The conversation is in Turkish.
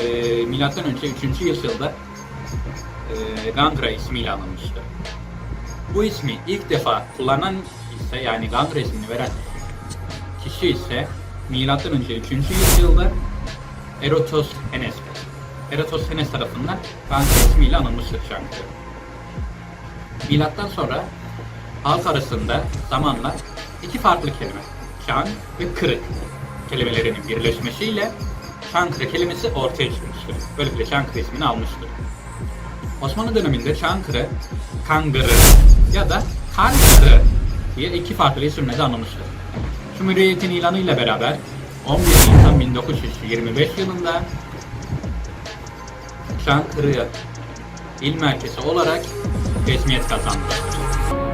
e, milattan önce 3. yüzyılda e, Gandra ismiyle anılmıştır. Bu ismi ilk defa kullanan ise yani Gandra ismini veren kişi ise milattan önce 3. yüzyılda Eratosthenes'tir. Eratosthenes tarafından Gandra ismiyle anılmıştır Çankırı. Milattan sonra halk arasında zamanla iki farklı kelime, çan ve kırık kelimelerinin birleşmesiyle Çankırı kelimesi ortaya çıkmıştır. Böylelikle Çankırı ismini almıştır. Osmanlı döneminde Çankırı, Kangırı ya da Kankırı diye iki farklı isimle de anılmıştır. Cumhuriyet'in ilanıyla beraber 11 Nisan 1925 yılında Çankırı il merkezi olarak resmiyet kazanmıştır.